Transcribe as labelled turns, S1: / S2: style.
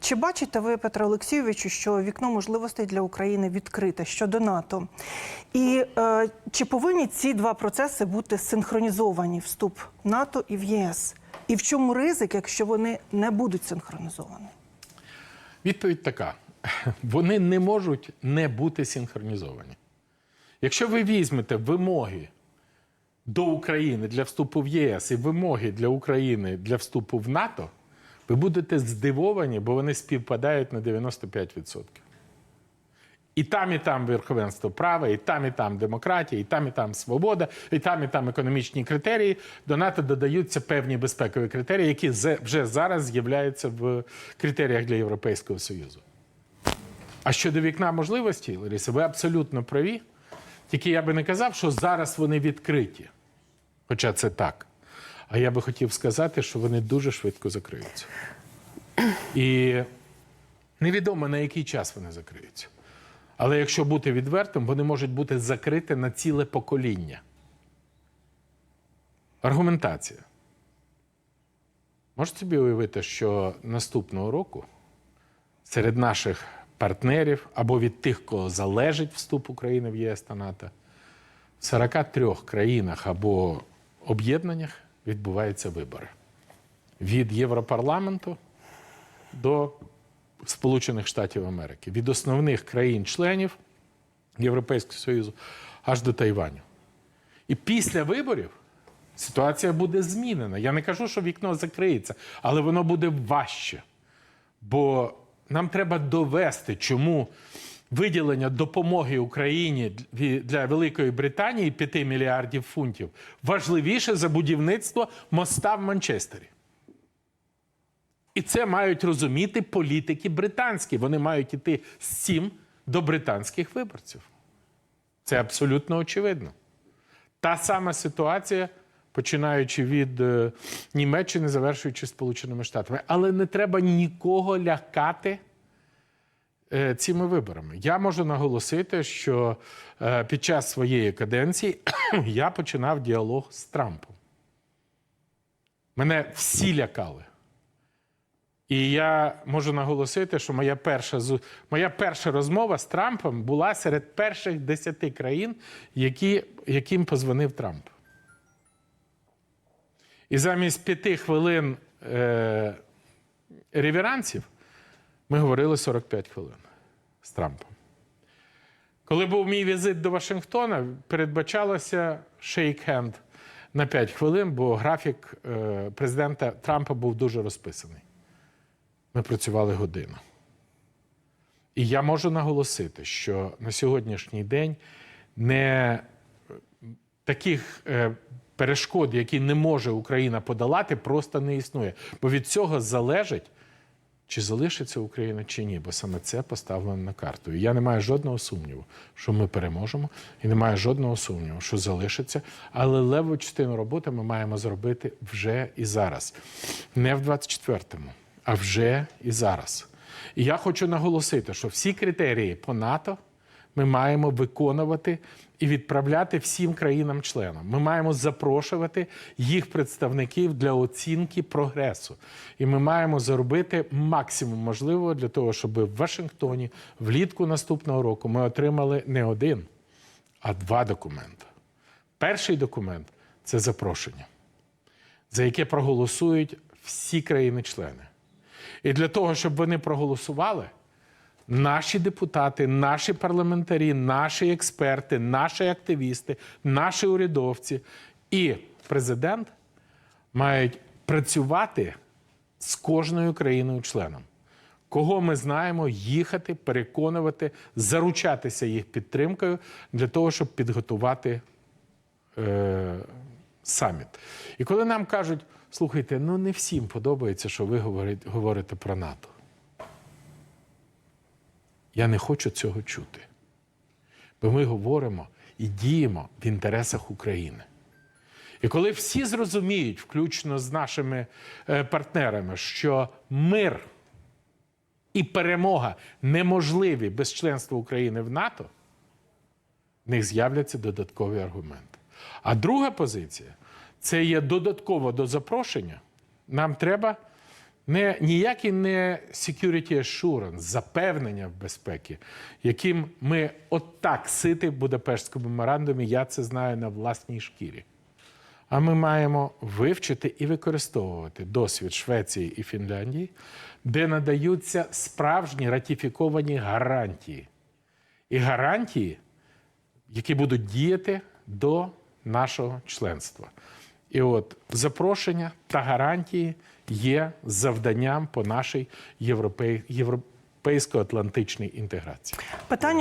S1: Чи бачите ви, Петро Олексійовичу, що вікно можливостей для України відкрите щодо НАТО? І е, чи повинні ці два процеси бути синхронізовані вступ НАТО і в ЄС? І в чому ризик, якщо вони не будуть синхронізовані?
S2: Відповідь така: вони не можуть не бути синхронізовані. Якщо ви візьмете вимоги до України для вступу в ЄС і вимоги для України для вступу в НАТО, ви будете здивовані, бо вони співпадають на 95%. І там, і там верховенство права, і там, і там демократія, і там, і там свобода, і там, і там економічні критерії. До НАТО додаються певні безпекові критерії, які вже зараз з'являються в критеріях для Європейського Союзу. А щодо вікна можливостей, Лариса, ви абсолютно праві. Тільки я би не казав, що зараз вони відкриті. Хоча це так. А я би хотів сказати, що вони дуже швидко закриються. І невідомо на який час вони закриються. Але якщо бути відвертим, вони можуть бути закриті на ціле покоління. Аргументація. Можете собі уявити, що наступного року серед наших партнерів або від тих, кого залежить вступ України в ЄС та НАТО, в 43 країнах або об'єднаннях відбуваються вибори. Від Європарламенту до Сполучених Штатів Америки, від основних країн-членів Європейського Союзу аж до Тайваню. І після виборів ситуація буде змінена. Я не кажу, що вікно закриється, але воно буде важче. Бо нам треба довести, чому виділення допомоги Україні для- Великої Британії 5 мільярдів фунтів важливіше за будівництво моста в Манчестері. І це мають розуміти політики британські. Вони мають іти з цим до британських виборців. Це абсолютно очевидно. Та сама ситуація, починаючи від е, Німеччини, завершуючи Сполученими Штатами. Але не треба нікого лякати цими виборами. Я можу наголосити, що е, під час своєї каденції я починав діалог з Трампом. Мене всі лякали. І я можу наголосити, що моя перша, моя перша розмова з Трампом була серед перших десяти країн, які, яким позвонив Трамп. І замість п'яти хвилин е, реверансів ми говорили 45 хвилин з Трампом. Коли був мій візит до Вашингтона, передбачалося шейк-хенд на 5 хвилин, бо графік е, президента Трампа був дуже розписаний. Ми працювали годину. І я можу наголосити, що на сьогоднішній день не таких е, перешкод, які не може Україна подолати, просто не існує. Бо від цього залежить, чи залишиться Україна чи ні, бо саме це поставлено на карту. І я не маю жодного сумніву, що ми переможемо, і не маю жодного сумніву, що залишиться. Але леву частину роботи ми маємо зробити вже і зараз. Не в 24-му, а вже і зараз. І я хочу наголосити, що всі критерії по НАТО ми маємо виконувати і відправляти всім країнам-членам. Ми маємо запрошувати їх представників для оцінки прогресу. І ми маємо зробити максимум можливого для того, щоб в Вашингтоні влітку наступного року ми отримали не один, а два документи. Перший документ це запрошення, за яке проголосують всі країни-члени. І для того, щоб вони проголосували, наші депутати, наші парламентарі, наші експерти, наші активісти, наші урядовці і президент мають працювати з кожною країною-членом. Кого ми знаємо, їхати, переконувати, заручатися їх підтримкою для того, щоб підготувати е, саміт. І коли нам кажуть, слухайте, ну не всім подобається, що ви говорите, про НАТО. Я не хочу цього чути. Бо ми говоримо і діємо в інтересах України. І коли всі зрозуміють, включно з нашими е, партнерами, що мир і перемога неможливі без членства України в НАТО, в них з'являться додаткові аргументи. А друга позиція це є додатково до запрошення. Нам треба Не, ніякий не security assurance, запевнення в безпеки, яким ми отак сити в Будапештському меморандумі, я це знаю на власній шкірі. А ми маємо вивчити і використовувати досвід Швеції і Фінляндії, де надаються справжні ратифіковані гарантії. І гарантії, які будуть діяти до нашого членства. І от запрошення та гарантії є завданням по нашій європей... європейсько-атлантичній інтеграції.
S1: Питання